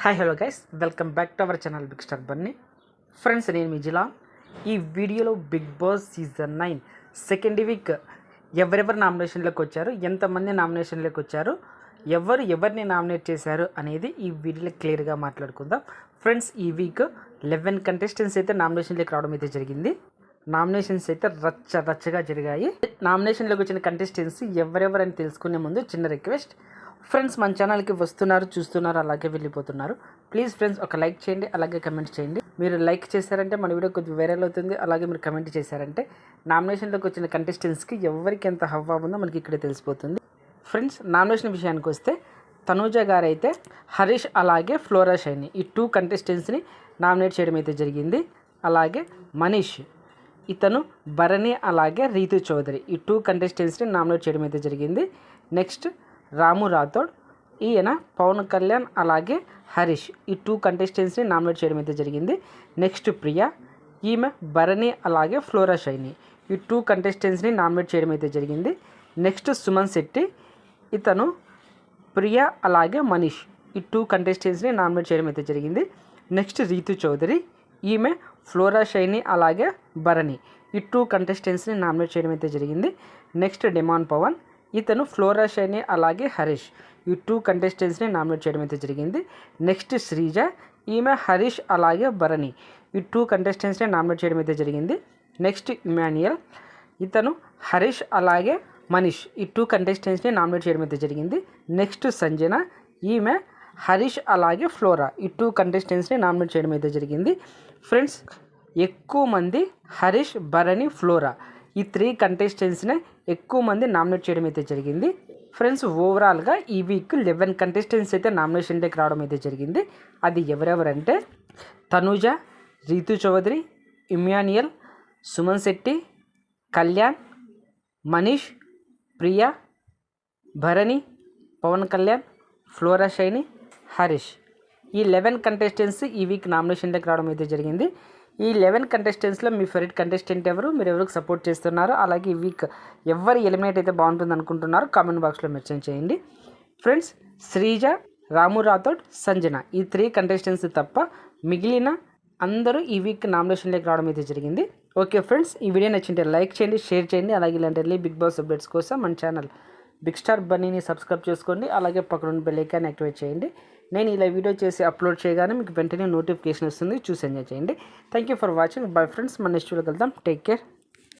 Hi hello guys welcome back to our channel big star Bunny friends నేను మిజిలా ఈ వీడియోలో Big Boss season nine second week ఎవరెవరు నామినేషన్లోకి వచ్చారు? ఎంతమంది నామినేషన్లోకి వచ్చారు? ఎవరు ఎవరిని నామినేట్ చేశారు అనేది ఈ వీడియోలో క్లియర్గా మాట్లాడుకుందాం. ఫ్రెండ్స్ ఈ వీక్ లెవెన్ కంటెస్టెంట్స్ అయితే నామినేషన్లోకి రావడం అయితే జరిగింది. నామినేషన్స్ అయితే రచ్చ రచ్చగా జరిగాయి. నామినేషన్లోకి వచ్చిన కంటెస్టెంట్స్ ఎవరెవరని తెలుసుకునే ముందు చిన్న రిక్వెస్ట్ ఫ్రెండ్స్ మన ఛానల్కి వస్తున్నారు చూస్తున్నారు అలాగే వెళ్ళిపోతున్నారు. ప్లీజ్ ఫ్రెండ్స్ ఒక లైక్ చేయండి అలాగే కమెంట్ చేయండి. మీరు లైక్ చేశారంటే మన వీడియో కొద్దిగా వైరల్ అవుతుంది అలాగే మీరు కమెంట్ చేశారంటే నామినేషన్లోకి వచ్చిన కంటెస్టెంట్స్కి ఎవరికి ఎంత హవ్వా ఉందో మనకి ఇక్కడే తెలిసిపోతుంది. ఫ్రెండ్స్ నామినేషన్ విషయానికి వస్తే తనూజ గారు అయితే హరీష్ అలాగే ఫ్లోరా షైని ఈ టూ కంటెస్టెంట్స్ని నామినేట్ చేయడం అయితే జరిగింది. అలాగే మనీష్ ఇతను భరణి అలాగే రీతు చౌదరి ఈ టూ కంటెస్టెంట్స్ని నామినేట్ చేయడం అయితే జరిగింది. నెక్స్ట్ రాము రాథోడ్ ఈయన పవన్ కళ్యాణ్ అలాగే హరీష్. ఈ టూ కంటెస్టెంట్స్ని నామినేట్ చేయడం అయితే జరిగింది. నెక్స్ట్ ప్రియా ఈమె భరణి అలాగే ఫ్లోరా షైని. ఈ టూ కంటెస్టెంట్స్ని నామినేట్ చేయడం అయితే జరిగింది. నెక్స్ట్ సుమన్ శెట్టి ఇతను ప్రియా అలాగే మనీష్. ఈ టూ కంటెస్టెంట్స్ని నామినేట్ చేయడం అయితే జరిగింది. నెక్స్ట్ రీతు చౌదరి ఈమె ఫ్లోరా షైని అలాగే భరణి. ఈ టూ కంటెస్టెంట్స్ని నామినేట్ చేయడం అయితే జరిగింది. నెక్స్ట్ డిమాన్ పవన్ ఇతను ఫ్లోరా షైని అలాగే హరీష్. ఈ టూ కంటెస్టెంట్స్ని నామినేట్ చేయడం అయితే జరిగింది. నెక్స్ట్ శ్రీజ ఈమె హరీష్ అలాగే భరణి. ఈ టూ కంటెస్టెంట్స్ని నామినేట్ చేయడం అయితే జరిగింది. నెక్స్ట్ ఇమాన్యుయల్ ఇతను హరీష్ అలాగే మనీష్. ఈ టూ కంటెస్టెంట్స్ని నామినేట్ చేయడం అయితే జరిగింది. నెక్స్ట్ సంజన ఈమె హరీష్ అలాగే ఫ్లోరా. ఈ టూ కంటెస్టెంట్స్ని నామినేట్ చేయడం అయితే జరిగింది. ఫ్రెండ్స్ ఎక్కువ మంది హరీష్ భరణి ఫ్లోరా. ఈ త్రీ కంటెస్టెంట్స్నే ఎక్కువ మంది నామినేట్ చేయడం అయితే జరిగింది. ఫ్రెండ్స్ ఓవరాల్గా ఈ వీక్ లెవెన్ కంటెస్టెంట్స్ అయితే నామినేషన్ డేకి రావడం అయితే జరిగింది. అది ఎవరెవరంటే తనూజ రీతు చౌదరి ఇమ్యానియల్ సుమన్ శెట్టి కళ్యాణ్ మనీష్ ప్రియా భరణి పవన్ కళ్యాణ్ ఫ్లోరా షైని హరీష్. ఈ లెవెన్ కంటెస్టెంట్స్ ఈ వీక్ నామినేషన్లోకి రావడం అయితే జరిగింది. ఈ లెవెన్ కంటెస్టెంట్స్లో మీ ఫేవరెట్ కంటెస్టెంట్ ఎవరు? మీరు ఎవరికి సపోర్ట్ చేస్తున్నారు అలాగే ఈ వీక్ ఎవరు ఎలిమినేట్ అయితే బాగుంటుంది అనుకుంటున్నారు కామెంట్ బాక్స్లో మెన్షన్ చేయండి. ఫ్రెండ్స్ శ్రీజ రాము రాథోడ్ సంజన ఈ త్రీ కంటెస్టెంట్స్ తప్ప మిగిలిన అందరూ ఈ వీక్ నామినేషన్లోకి రావడం అయితే జరిగింది. ఓకే ఫ్రెండ్స్ ఈ వీడియో నచ్చింటే లైక్ చేయండి షేర్ చేయండి అలాగే ఇలాంటి బిగ్ బాస్ అప్డేట్స్ కోసం మన ఛానల్ బిగ్ స్టార్ బన్నీని సబ్స్క్రైబ్ చేసుకోండి. అలాగే పక్కన బెల్ ఐకాన్ యాక్టివేట్ చేయండి. నేను ఇలా వీడియో చేసి అప్లోడ్ చేయగానే మీకు వెంటనే నోటిఫికేషన్ వస్తుంది. చూసి ఎంజాయ్ చేయండి. Thank you for watching bye friends మన నెక్స్ట్ వీడియోకి వెళ్దాం టేక్ కేర్